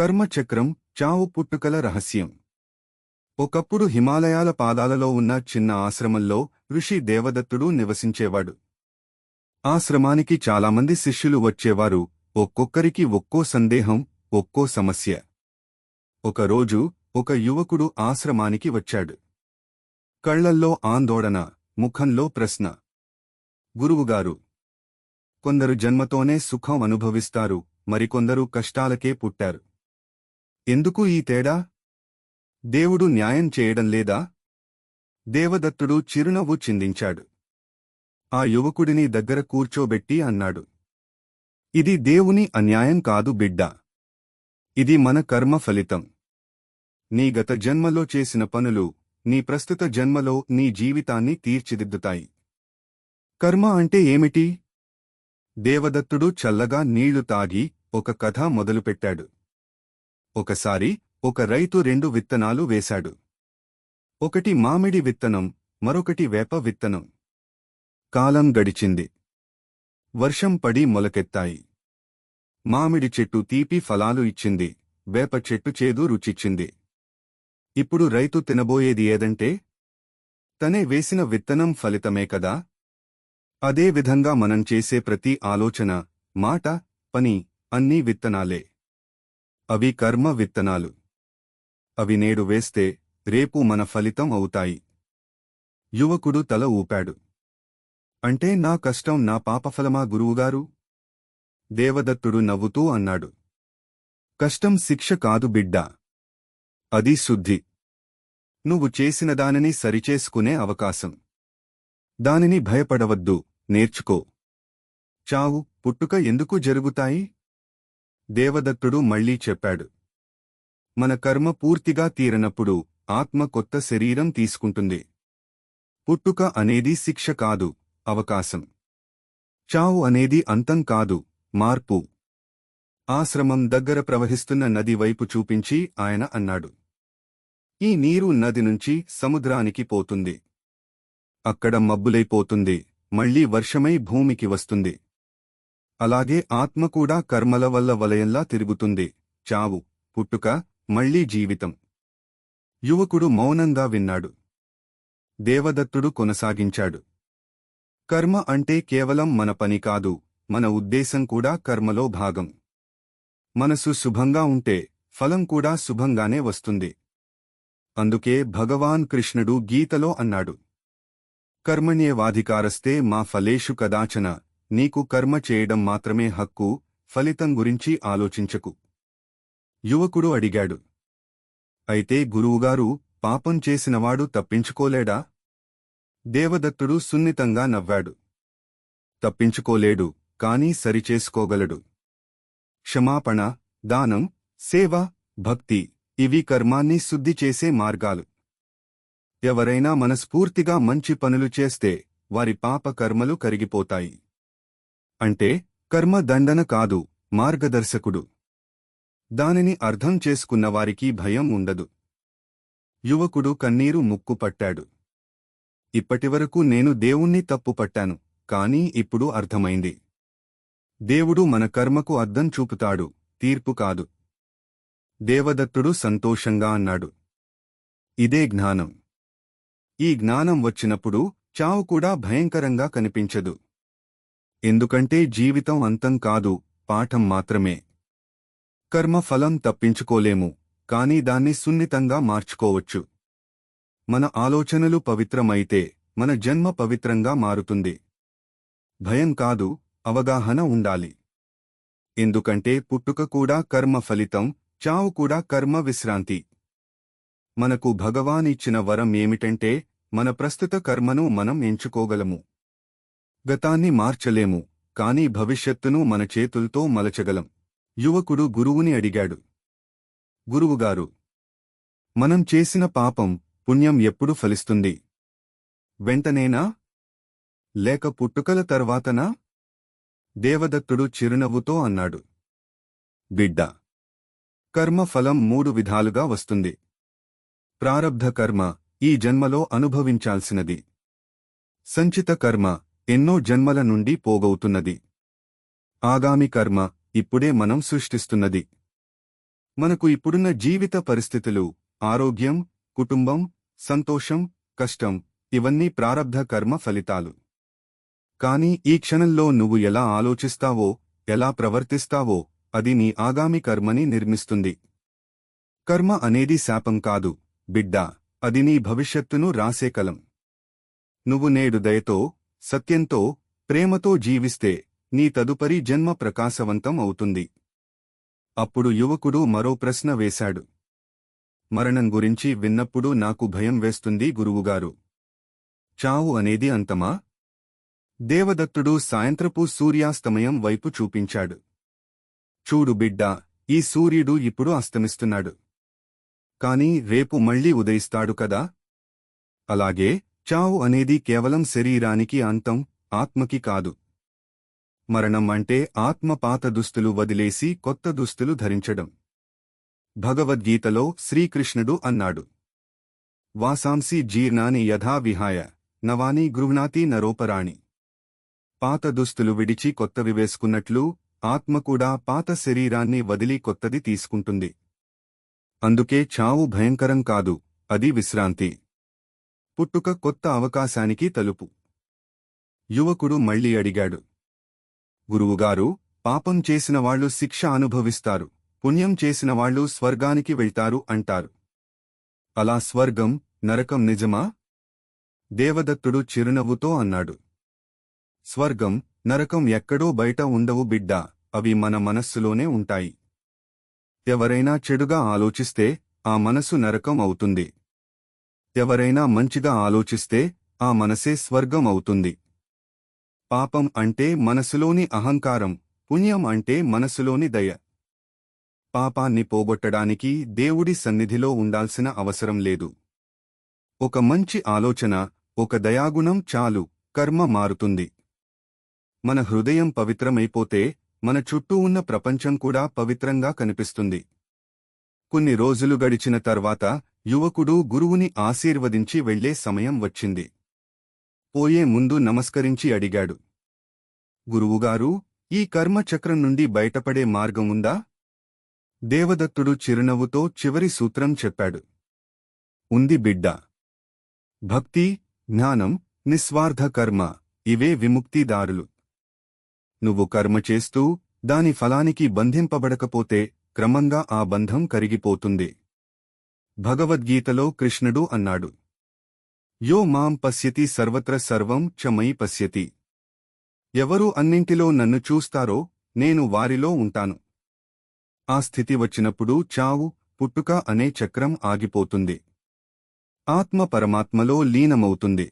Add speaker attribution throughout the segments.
Speaker 1: కర్మచక్రం చావు పుట్టుకల రహస్యం. ఒకప్పుడు హిమాలయాల పాదాలలో ఉన్న చిన్న ఆశ్రమంలో ఋషి దేవదత్తుడు నివసించేవాడు. ఆశ్రమానికి చాలామంది శిష్యులు వచ్చేవారు ఒక్కొక్కరికి ఒక్కో సందేహం ఒక్కో సమస్య. ఒకరోజు ఒక యువకుడు ఆశ్రమానికి వచ్చాడు. కళ్ళల్లో ఆందోళన ముఖంలో ప్రశ్న. గురువుగారు కొందరు జన్మతోనే సుఖం అనుభవిస్తారు మరికొందరు కష్టాలకే పుట్టారు. ఎందుకు ఈ తేడా? దేవుడు న్యాయం చేయడం లేదా? దేవదత్తుడు చిరునవ్వు చిందించాడు. ఆ యువకుడిని దగ్గర కూర్చోబెట్టి అన్నాడు. ఇది దేవుని అన్యాయం కాదు బిడ్డ. ఇది మన కర్మ ఫలితం. నీ గత జన్మలో చేసిన పనులు నీ ప్రస్తుత జన్మలో నీ జీవితాన్ని తీర్చిదిద్దుతాయి. కర్మ అంటే ఏమిటి? దేవదత్తుడు చల్లగా నీళ్ళు తాగి ఒక కథ మొదలుపెట్టాడు. ఒకసారి ఒక రైతు రెండు విత్తనాలు వేశాడు. ఒకటి మామిడి విత్తనం మరొకటి వేప విత్తనం. కాలం గడిచింది. వర్షం పడి మొలకెత్తాయి. మామిడి చెట్టు తీపి ఫలాలు ఇచ్చింది. వేప చెట్టు చేదు రుచిచ్చింది. ఇప్పుడు రైతు తినబోయేది ఏదంటే తనే వేసిన విత్తనం ఫలితమే కదా? అదే విధంగా మనం చేసే ప్రతి ఆలోచన మాట పని అన్నీ విత్తనాలే. అవి కర్మ విత్తనాలు. అవి నేడు వేస్తే రేపు మన ఫలితం అవుతాయి. యువకుడు తల ఊపాడు. అంటే నా కష్టం నా పాపఫలమా గురువుగారు? దేవదత్తుడు నవ్వుతూ అన్నాడు. కష్టం శిక్ష కాదు బిడ్డా. అది శుద్ధి. నువ్వు చేసిన దానిని సరిచేసుకునే అవకాశం. దానిని భయపడవద్దు నేర్చుకో. చావు పుట్టుక ఎందుకు జరుగుతాయి? దేవదత్తుడు మళ్ళీ చెప్పాడు. మన కర్మ పూర్తిగా తీరనప్పుడు ఆత్మ కొత్త శరీరం తీసుకుంటుంది. పుట్టుక అనేది శిక్ష కాదు అవకాశం. చావు అనేది అంతం కాదు మార్పు. ఆశ్రమం దగ్గర ప్రవహిస్తున్న నది వైపు చూపించి ఆయన అన్నాడు. ఈ నీరు నది నుంచి సముద్రానికి పోతుంది. అక్కడ మబ్బులైపోతుంది మళ్ళీ వర్షమై భూమికి వస్తుంది. అలాగే ఆత్మ కూడా కర్మల వల్ల వలయంలా తిరుగుతుంది. చావు పుట్టుక మళ్ళీ జీవితం. యువకుడు మౌనంగా విన్నాడు. దేవదత్తుడు కొనసాగించాడు. కర్మ అంటే కేవలం మన పని కాదు మన ఉద్దేశం కూడా కర్మలో భాగం. మనసు శుభంగా ఉంటే ఫలం కూడా శుభంగానే వస్తుంది. అందుకే భగవాన్ కృష్ణుడు గీతలో అన్నాడు. కర్మణ్యేవాధికారస్తే మా ఫలేషు కదాచన నీకు కర్మ చేయడం మాత్రమే హక్కు ఫలితం గురించి ఆలోచించకు. యువకుడు అడిగాడు. అయితే గురువుగారు పాపం చేసినవాడు తప్పించుకోలేడా? దేవదత్తుడు సున్నితంగా నవ్వాడు. తప్పించుకోలేడు కాని సరిచేసుకోగలడు. క్షమాపణ దానం సేవ భక్తి ఇవి కర్మాన్ని శుద్ధి చేసే మార్గాలు. ఎవరైనా మనస్ఫూర్తిగా మంచి పనులు చేస్తే వారి పాప కర్మలు కరిగిపోతాయి. అంటే కర్మ దండన కాదు మార్గదర్శకుడు. దానిని అర్థం చేసుకున్నవారికి భయం ఉండదు. యువకుడు కన్నీరు ముక్కు పట్టాడు. ఇప్పటివరకు నేను దేవుణ్ణి తప్పు పట్టాను కానీ ఇప్పుడు అర్థమైంది. దేవుడు మన కర్మకు అద్దం చూపుతాడు తీర్పు కాదు. దేవదత్తుడు సంతోషంగా అన్నాడు. ఇదే జ్ఞానం. ఈ జ్ఞానం వచ్చినప్పుడు చావు కూడా భయంకరంగా కనిపించదు. ఎందుకంటే జీవితం అంతం కాదు పాఠం మాత్రమే. కర్మ ఫలం తప్పించుకోలేము కాని దాన్ని సున్నితంగా మార్చుకోవచ్చు. మన ఆలోచనలు పవిత్రమైతే మన జన్మ పవిత్రంగా మారుతుంది. భయం కాదు అవగాహన ఉండాలి. ఎందుకంటే పుట్టుక కూడా కర్మ ఫలితం చావు కూడా కర్మ విశ్రాంతి. మనకు భగవాన్ ఇచ్చిన వరం ఏమిటంటే మన ప్రస్తుత కర్మను మనం ఎంచుకోగలము. గతాన్ని మార్చలేము కాని భవిష్యత్తును మన చేతుల్తో మలచగలం. యువకుడు గురువుని అడిగాడు. గురువుగారు మనం చేసిన పాపం పుణ్యం ఎప్పుడు ఫలిస్తుంది? వెంటనేనా? లేక పుట్టుకల తర్వాతనా? దేవదత్తుడు చిరునవ్వుతో అన్నాడు. బిడ్డ కర్మ ఫలం మూడు విధాలుగా వస్తుంది. ప్రారబ్ధ కర్మ ఈ జన్మలో అనుభవించాల్సినది. సంచిత కర్మ ఎన్నో జన్మల నుండి పోగవుతున్నది. ఆగామి కర్మ ఇప్పుడే మనం సృష్టిస్తున్నది. మనకు ఇప్పుడున్న జీవిత పరిస్థితులు ఆరోగ్యం కుటుంబం సంతోషం కష్టం ఇవన్నీ ప్రారబ్ధ కర్మ ఫలితాలు. కాని ఈ క్షణంలో నువ్వు ఎలా ఆలోచిస్తావో ఎలా ప్రవర్తిస్తావో అది నీ ఆగామి కర్మని నిర్మిస్తుంది. కర్మ అనేది శాపం కాదు బిడ్డా అది నీ భవిష్యత్తును రాసే కలం. నువ్వు నేడు దయతో సత్యంతో ప్రేమతో జీవిస్తే నీ తదుపరి జన్మ ప్రకాశవంతం అవుతుంది. అప్పుడు యువకుడు మరో ప్రశ్న వేశాడు. మరణం గురించి విన్నప్పుడు నాకు భయం వేస్తుంది గురువుగారు. చావు అనేది అంతమా? దేవదత్తుడు సాయంత్రపు సూర్యాస్తమయం వైపు చూపించాడు. చూడు బిడ్డా ఈ సూర్యుడు ఇప్పుడు అస్తమిస్తున్నాడు. కాని రేపు మళ్ళీ ఉదయిస్తాడు కదా? అలాగే చావు అనేది కేవలం శరీరానికి అంతం ఆత్మకి కాదు. మరణం అంటే ఆత్మ పాత దుస్తులు వదిలేసి కొత్త దుస్తులు ధరించడం. భగవద్గీతలో శ్రీకృష్ణుడు అన్నాడు. వాసాంసి జీర్ణాని యథా విహాయ నవాని గృహ్ణాతి నరోపరాణి. పాత దుస్తులు విడిచి కొత్తవి వేసుకున్నట్లు ఆత్మ కూడా పాత శరీరాన్ని వదిలి కొత్తది తీసుకుంటుంది. అందుకే చావు భయంకరం కాదు అది విశ్రాంతి. పుట్టుక కొత్త అవకాశానికి తలుపు. యువకుడు మళ్ళీ అడిగాడు. గురువుగారు పాపం చేసిన వాళ్ళు శిక్ష అనుభవిస్తారు. పుణ్యం చేసిన వాళ్ళు స్వర్గానికి వెళ్తారు అంటారు. అలా స్వర్గం నరకం నిజమా? దేవదత్తుడు చిరునవ్వుతో అన్నాడు. స్వర్గం నరకం ఎక్కడో బయట ఉండవు బిడ్డా అవి మన మనస్సులోనే ఉంటాయి. ఎవరైనా చెడుగా ఆలోచిస్తే ఆ మనసు నరకం అవుతుంది. ఎవరైనా మంచిగా ఆలోచిస్తే ఆ మనసే స్వర్గం అవుతుంది. పాపం అంటే మనసులోని అహంకారం పుణ్యం అంటే మనసులోని దయ. పాపాన్ని పోగొట్టడానికి దేవుడి సన్నిధిలో ఉండాల్సిన అవసరం లేదు. ఒక మంచి ఆలోచన ఒక దయాగుణం చాలు కర్మ మారుతుంది. మన హృదయం పవిత్రమైపోతే మన చుట్టూ ఉన్న ప్రపంచం కూడా పవిత్రంగా కనిపిస్తుంది. కొన్ని రోజులు గడిచిన తర్వాత యువకుడు గురువుని ఆశీర్వదించి వెళ్ళే సమయం వచ్చింది. పోయే ముందు నమస్కరించి అడిగాడు. గురువుగారు ఈ కర్మచక్రం నుండి బయటపడే మార్గం ఉందా? దేవదత్తుడు చిరునవ్వుతో చివరి సూత్రం చెప్పాడు. ఉంది బిడ్డ. భక్తి జ్ఞానం నిస్వార్థ కర్మ ఇవే విముక్తిదారులు. నువ్వు కర్మ చేస్తూ దాని ఫలానికి బంధింపబడకపోతే క్రమంగా ఆ బంధం కరిగిపోతుంది. భగవద్గీతలో కృష్ణుడు అన్నాడు. యో మాం పశ్యతి సర్వత్ర సర్వం చ పశ్యతి. ఎవరు అన్నింటిలో నన్ను చూస్తారో నేను వారిలో ఉంటాను. ఆ స్థితి వచ్చినప్పుడు చావు పుట్టుక అనే చక్రం ఆగిపోతుంది. ఆత్మ పరమాత్మలో లీనమవుతుంది.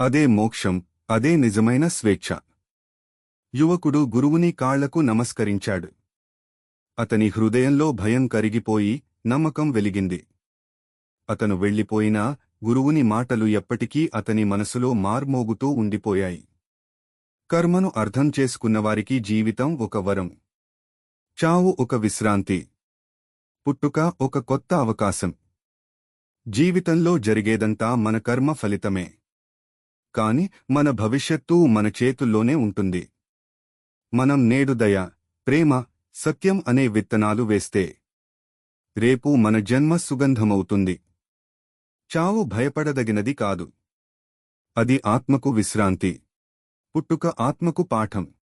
Speaker 1: అదే మోక్షం అదే నిజమైన స్వేచ్ఛ. యువకుడు గురువుని కాళ్ళకు నమస్కరించాడు. అతని హృదయంలో భయం కరిగిపోయి నమ్మకం వెలిగింది. అతను వెళ్ళిపోయినా గురువుని మాటలు ఎప్పటికీ అతని మనసులో మార్మోగుతూ ఉండిపోయాయి. కర్మను అర్థం చేసుకున్నవారికి జీవితం ఒక వరం. చావు ఒక విశ్రాంతి. పుట్టుక ఒక కొత్త అవకాశం. జీవితంలో జరిగేదంతా మన కర్మ ఫలితమే. కాని మన భవిష్యత్తు మన చేతుల్లోనే ఉంటుంది. మనం నేడు దయ ప్రేమ సత్యం అనే విత్తనాలు వేస్తే రేపు మన జన్మ సుగంధమవుతుంది. చావు భయపడదగినది కాదు. అది ఆత్మకు విశ్రాంతి. పుట్టుక ఆత్మకు పాఠం.